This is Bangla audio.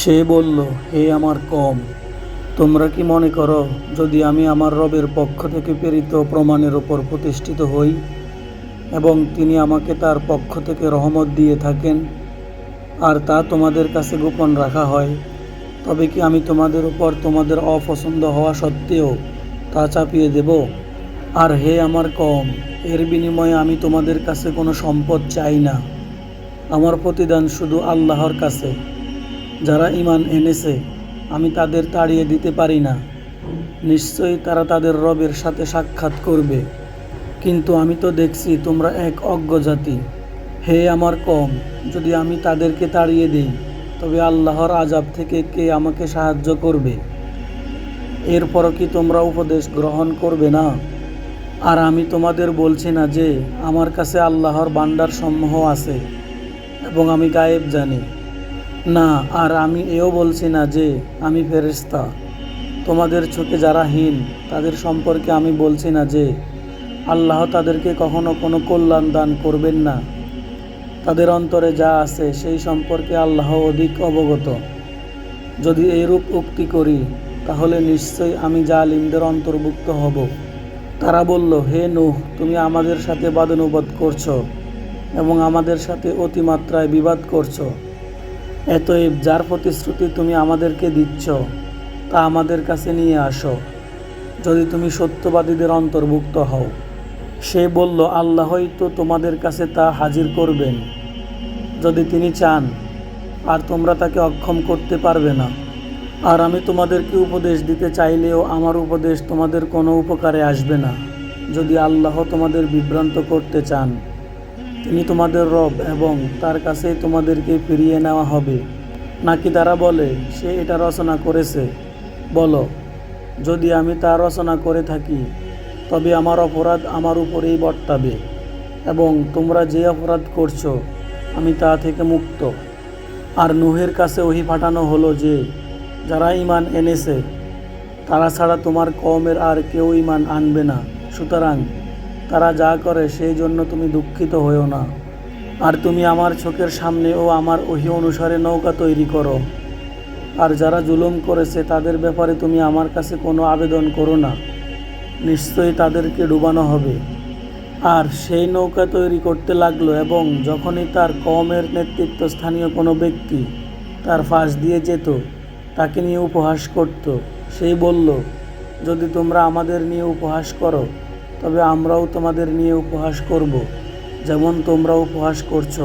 সে বলল, হে আমার কম, তোমরা কি মনে করো যদি আমি আমার রবের পক্ষ থেকে প্রেরিত প্রমাণের ওপর প্রতিষ্ঠিত হই এবং তিনি আমাকে তার পক্ষ থেকে রহমত দিয়ে থাকেন আর তা তোমাদের কাছে গোপন রাখা হয়, তবে কি আমি তোমাদের উপর তোমাদের অপছন্দ হওয়া সত্ত্বেও তা চাপিয়ে দেব? আর হে আমার কম, এর বিনিময়ে আমি তোমাদের কাছে কোনো সম্পদ চাই না। আমার প্রতিদান শুধু আল্লাহর কাছে। যারা ইমান এনেছে, আমি তাদের তাড়িয়ে দিতে পারি না। নিশ্চয়ই তারা তাদের রবের সাথে সাক্ষাৎ করবে। কিন্তু আমি তো দেখছি তোমরা এক অজ্ঞ জাতি। হে আমার কম, যদি আমি তাদেরকে তাড়িয়ে দিই, তবে আল্লাহর আজাব থেকে কে আমাকে সাহায্য করবে? এরপরও কি তোমরা উপদেশ গ্রহণ করবে না? আর আমি তোমাদের বলছি না যে, আমার কাছে আল্লাহর বান্দার সমূহ আছে, এবং আমি গায়েব জানি। না, আর আমি এও বলছি না যে আমি ফেরেশতা। তোমাদের চোখে যারা হীন, তাদের সম্পর্কে আমি বলছি না যে আল্লাহ তাদেরকে কখনো কোনো কল্যাণ দান করবেন না। তাদের অন্তরে যা আছে, সেই সম্পর্কে আল্লাহ অধিক অবগত। যদি এইরূপ উক্তি করি, তাহলে নিশ্চয়ই আমি জালিমদের অন্তর্ভুক্ত হব। তারা বলল, হে নুহ, তুমি আমাদের সাথে বাদানুবাদ করছ এবং আমাদের সাথে অতিমাত্রায় বিবাদ করছ। এতএব যার প্রতিশ্রুতি তুমি আমাদেরকে দিচ্ছ, তা আমাদের কাছে নিয়ে আসো। যদি তুমি সত্যবাদীদের অন্তর্ভুক্ত হও, সে বলল, আল্লাহই তো তোমাদের কাছে তা হাজির করবেন। যদি তিনি চান, আর তোমরা তাকে অক্ষম করতে পারবে না। আর আমি তোমাদেরকে উপদেশ দিতে চাইলেও আমার উপদেশ তোমাদের কোনো উপকারে আসবে না। যদি আল্লাহ তোমাদের বিভ্রান্ত করতে চান তিনি তোমাদের রব এবং তার কাছেই তোমাদেরকে ফিরিয়ে নেওয়া হবে। নাকি তারা বলে, সে এটা রচনা করেছে। বলো, যদি আমি তা রচনা করে থাকি, তবে আমার অপরাধ আমার উপরেই বর্তাবে এবং তোমরা যে অপরাধ করছ, আমি তা থেকে মুক্ত। আর নুহের কাছে ওহি পাঠানো হলো যে, যারা ইমান এনেছে, তারা ছাড়া তোমার কমের আর কেউ ইমান আনবে না। সুতরাং তারা যা করে, সেই জন্য তুমি দুঃখিত হয়েও না। আর তুমি আমার চোখের সামনে ও আমার ওহি অনুসারে নৌকা তৈরি করো। আর যারা জুলুম করেছে, তাদের ব্যাপারে তুমি আমার কাছে কোনো আবেদন করো না। নিশ্চয়ই তাদেরকে ডুবানো হবে। আর সেই নৌকা তৈরি করতে লাগল এবং যখনই তার কমের নেতৃত্ব স্থানীয় কোনো ব্যক্তি তার ফাঁস দিয়ে যেত, তাকে নিয়ে উপহাস করত। সেই বলল, যদি তোমরা আমাদের নিয়ে উপহাস করো তবে আমরাও তোমাদের নিয়ে উপহাস করব যেমন তোমরা উপহাস করছ।